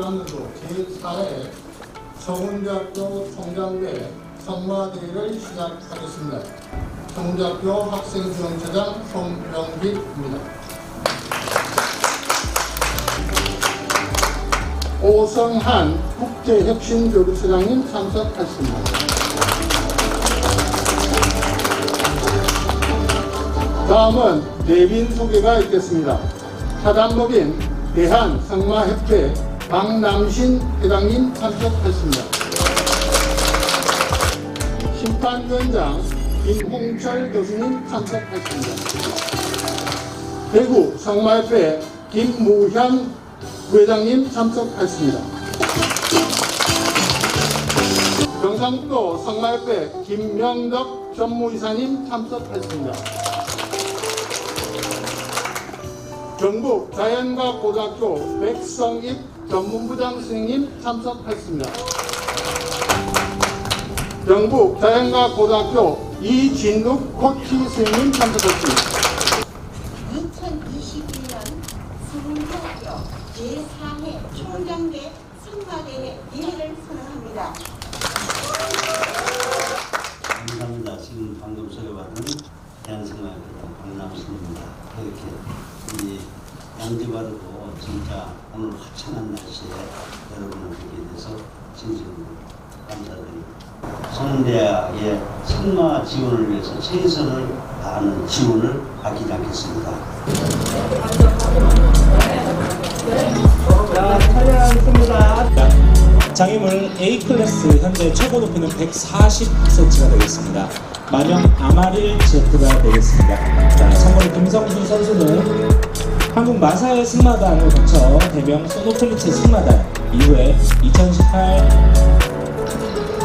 안으로 제4회 서훈대학교 총장대 성마대회를 시작하겠습니다. 성대학교 학생지원처장 송병길입니다. 오성한 국제혁신교류처장님 참석하십니다. 다음은 내빈 소개가 있겠습니다. 사단법인 대한성마협회 박남신 회장님 참석하십니다. 심판위원장 김홍철 교수님 참석하십니다. 대구 성마협회 김무현 부회장님 참석하십니다. 경상북도 성마협회 김명덕 전무이사님 참석하십니다. 경북 자연과학고등학교 백성입 전문부장 선생님 참석하십니다. 경북 자연과학고등학교 이진욱 코치 선생님 참석하십니다. 2021년 서울대학교 제4회 총장대 성과대회 대회를 선언합니다. 감사합니다. 지금 방금 소개받은 대한생활회장 박남순입니다. 이렇게 이 양지 바르고 진짜 오늘 화창한 날씨에 여러분을 뵙게 돼서 진심으로 감사드립니다. 성대학의 성마 지원을 위해서 최선을 다하는 지원을 아끼지 않겠습니다. 장애물 A 클래스 현재 최고 높이는 140cm가 되겠습니다. 만영 아마릴 제트가 되겠습니다. 자, 참고로 김성수 선수는 한국 마사의 승마단을 거쳐 대명 소노플리츠 승마단 이후에 2018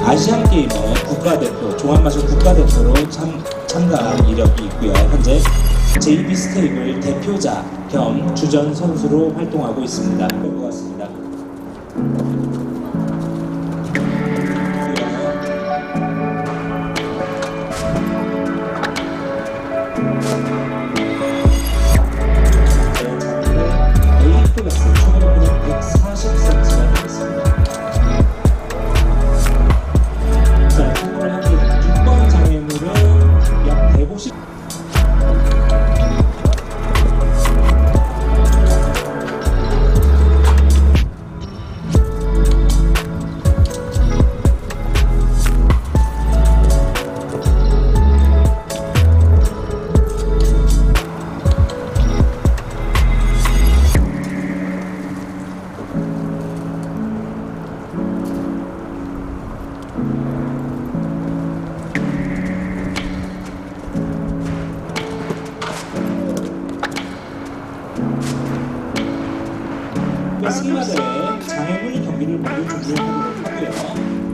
아시안 게임의 국가대표 종합마술 국가대표로 참, 참가 이력이 있고요. 현재 JB 스테이블 대표자 겸 주전 선수로 활동하고 있습니다. 것 같습니다. 승마대회 장애물 경기를 모두 준비해보도록 하고요.